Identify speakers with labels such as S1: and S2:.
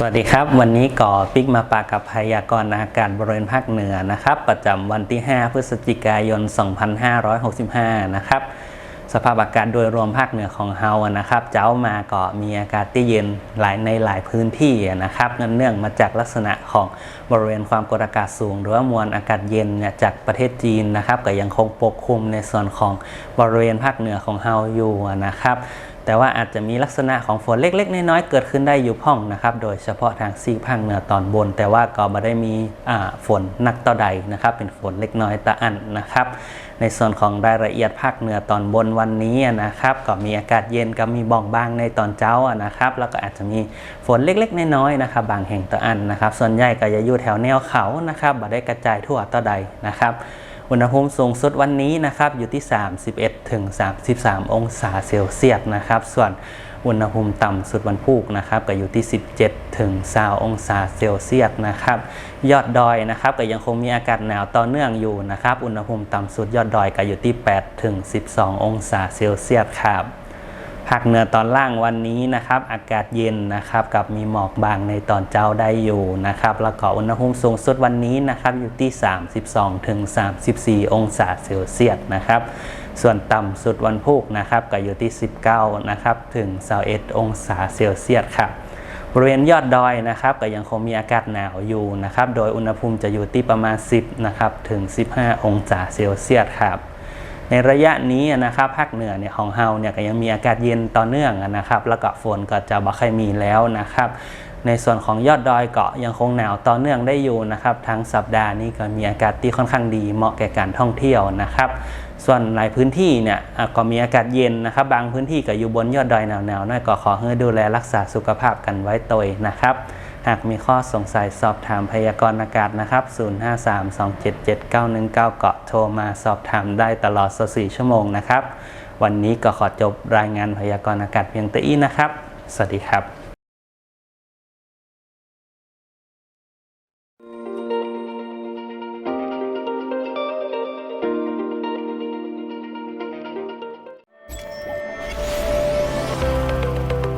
S1: สวัสดีครับ วันนี้ก่อปิกมาปากับพยากรณ์อากาศบริเวณภาคเหนือนะครับ ประจำวันที่ 5 พฤศจิกายน 2565 นะครับ สภาพอากาศโดยรวมภาคเหนือของเฮานะครับ เจ้ามาก็มีอากาศที่เย็นหลายในหลายพื้นที่นะครับเนื่องมาจากลักษณะของบริเวณความกดอากาศสูง หรือว่ามวลอากาศเย็นเนี่ยจากประเทศจีนนะครับก็ยังคงปกคลุมในส่วนของบริเวณภาคเหนือของเฮาอยู่นะครับ แต่ว่าอาจจะมีลักษณะของฝนเล็ก ๆ น้อยๆเกิดขึ้นได้อยู่พ่องนะครับ โดยเฉพาะทางซีกภาคเหนือตอนบน แต่ว่าก็ไม่ได้มีฝนหนักต่อใดนะครับ เป็นฝนเล็กน้อยตะอันนะครับ ในส่วนของรายละเอียดภาคเหนือตอนบนวันนี้นะครับ ก็มีอากาศเย็นกับมีบ่องบางในตอนเช้านะครับ แล้วก็อาจจะมีฝนเล็กๆน้อยๆนะครับ บางแห่งตะอันนะครับ ส่วนใหญ่ก็จะอยู่แถวแนวเขานะครับบ่ได้กระจายทั่วต่อใดนะครับ อุณหภูมิสูงสุดวันนี้นะครับอยู่ที่ 31ถึง33 องศาเซลเซียสนะครับ ส่วนอุณหภูมิต่ำสุดวันพุธนะครับก็อยู่ที่ 17 ถึง20องศาเซลเซียสนะครับ ยอดดอยนะครับก็ยังคงมีอากาศหนาวต่อเนื่องอยู่นะครับ อุณหภูมิต่ำสุดยอดดอยก็อยู่ที่ 8 ถึง 12 องศาเซลเซียสครับ ภาคเหนือตอนล่างวันนี้นะครับ อากาศเย็นนะครับ กับมีหมอกบางในตอนเช้าได้อยู่นะครับ แล้วก็อุณหภูมิสูงสุดวันนี้นะครับ อยู่ที่ 32ถึง34 องศาเซลเซียสนะครับ ส่วนต่ำสุดวันพุธนะครับ ก็อยู่ที่ 19 นะครับ ถึง21องศาเซลเซียสครับบริเวณยอดดอยนะครับก็ยังคงมีอากาศหนาวอยู่นะครับ โดยอุณหภูมิจะอยู่ที่ประมาณ 10 นะครับ ถึง 15 องศาเซลเซียสครับ ในระยะนี้นะครับภาคเหนือเนี่ยของเฮาเนี่ยก็ยังมีอากาศเย็นต่อเนื่องนะครับ แล้วก็ฝนก็จะบ่ค่อยมีแล้วนะครับในส่วนของยอดดอยเกาะยังคงหนาวต่อเนื่องได้อยู่นะครับทั้งสัปดาห์นี้ก็มีอากาศที่ค่อนข้างดีเหมาะแก่การท่องเที่ยวนะครับ ส่วนหลายพื้นที่เนี่ยก็มีอากาศเย็นนะครับ บางพื้นที่ก็อยู่บนยอดดอยหนาวๆน้อยก็ขอให้ดูแลรักษาสุขภาพกันไว้ตัวนะครับ หากมีข้อสงสัยสอบถามพยากรณ์อากาศนะครับ 0532779199 เกาะโทรมาสอบถามได้ตลอด 24 ชั่วโมงนะครับ วันนี้ก็ขอจบรายงานพยากรณ์อากาศเพียงตี้นะครับ สวัสดีครับ